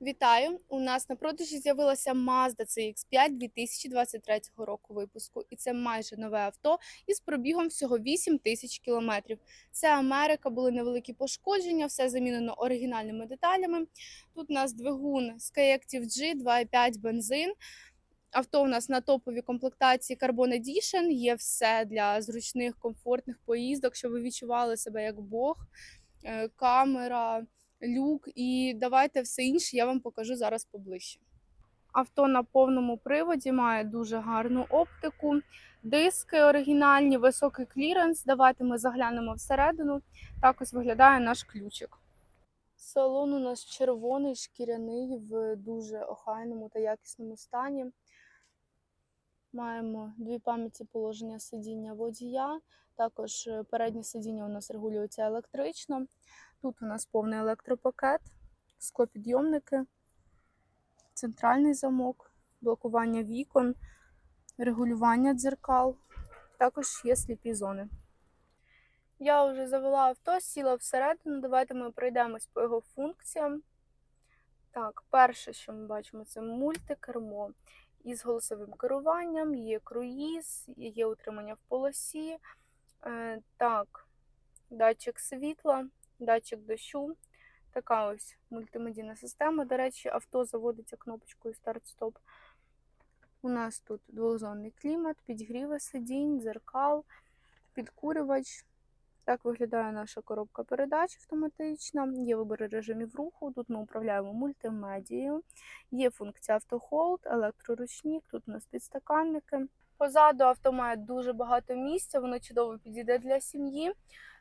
Вітаю! У нас на продажі з'явилася Mazda CX-5 2023 року випуску, і це майже нове авто із пробігом всього 8 тисяч кілометрів. Це Америка, були невеликі пошкодження, все замінено оригінальними деталями. Тут у нас двигун Skyactiv G 2.5 бензин. Авто у нас на топовій комплектації Carbon Edition. Є все для зручних, комфортних поїздок, щоб ви відчували себе як Бог, Е, камера люк і давайте все інше я вам покажу зараз поближче. Авто на повному приводі має дуже гарну оптику, диски оригінальні, високий кліренс. Давайте ми заглянемо всередину. Так ось виглядає наш ключик. Салон у нас червоний, шкіряний в дуже охайному та якісному стані. Маємо дві пам'яті положення сидіння водія. Також е, переднє сидіння у нас регулюється електрично. Тут у нас повний електропакет, склопідйомники, центральний замок, блокування вікон, регулювання дзеркал. Також є сліпі зони. Я вже завела авто, сіла всередину. Давайте ми пройдемось по його функціям. Так, перше, що ми бачимо, це мультикермо із голосовим керуванням, є круїз, є утримання в полосі. Е, Так, датчик світла, датчик дощу. Така ось мультимедійна система. До речі, авто заводиться кнопочкою старт-стоп. У нас тут двохзонний клімат, підігріви сидінь, дзеркал, підкурювач. Так виглядає наша коробка передач автоматична. Є вибори режимів руху. Тут ми управляємо мультимедією. Є функція автохолд, електроручник, тут у нас підстаканники. Позаду авто має дуже багато місця, воно чудово підійде для сім'ї.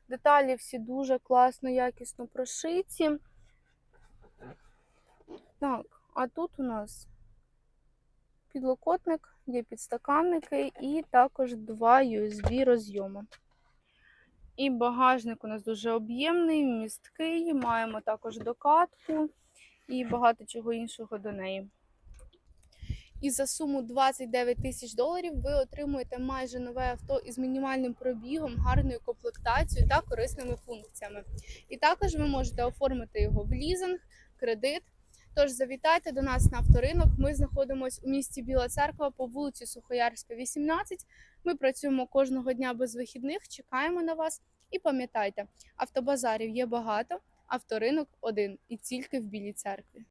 Деталі всі дуже класно, якісно прошиті. Так, а тут у нас підлокотник, є підстаканники і також два USB розйоми. І багажник у нас дуже об'ємний, місткий. Маємо також докатку і багато чого іншого до неї. І за суму 29 тисяч доларів ви отримуєте майже нове авто із мінімальним пробігом, гарною комплектацією та корисними функціями. І також ви можете оформити його в лізинг, кредит. Тож завітайте до нас на авторинок. Ми знаходимося у місті Біла Церква по вулиці Сухоярська, 18. Ми працюємо кожного дня без вихідних, чекаємо на вас. І пам'ятайте, автобазарів є багато, авторинок один і тільки в Білій церкві.